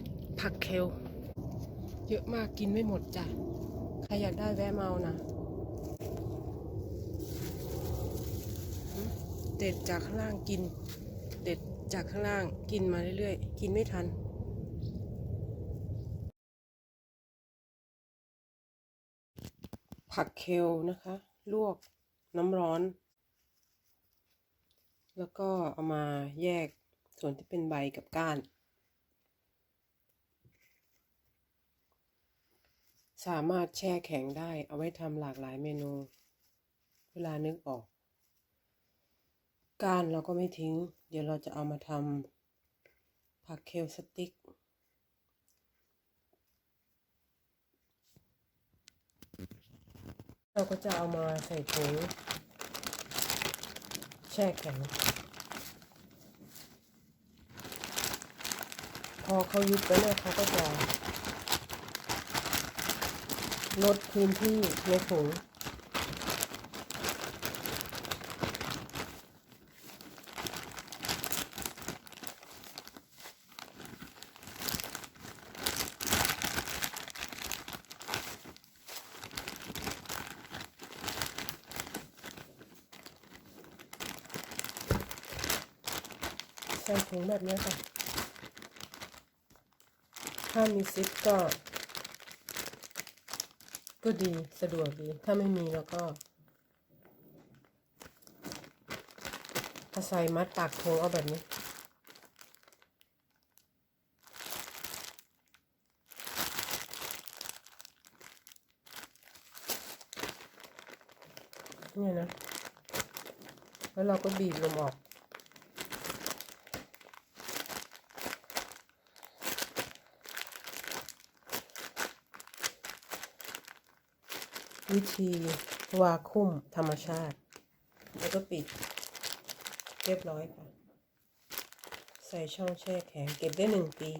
ตผักเคลเยอะมากกินไม่หมดจ้ะ ใครอยากได้แวะเอานะเด็ดจากข้างล่างกิน เด็ดจากข้างล่างกินมาเรื่อยๆ กินไม่ทันผักเคลนะคะ ลวกน้ำร้อน แล้วก็เอามาแยกส่วนที่เป็นใบกับก้าน สามารถแช่แข็งได้ เอาไว้ทำหลากหลายเมนู เวลานึกออกก้านเราก็ไม่ทิ้ง เดี๋ยวเราจะเอามาทำผักเคลสติกเราก็จะเอามาใส่ถุงแช่แข็งพอเขายุบแล้วเนี่ยเขาก็จะ ลดพื้นที่ในถุงใส่ถุงแบบนี้ค่ะ ถ้ามีซิปก็ ก็ดีสะดวกดี ถ้าไม่มีแล้วก็ถ้าใส่มัดปากโค้งเอาแบบนี้ เนี่ยนะ แล้วเราก็บีบลมออก วิธีวาคุ้มธรรมชาติ แล้วก็ปิด เรียบร้อยค่ะ ใส่ช่องแช่แข็งเก็บได้หนึ่งปี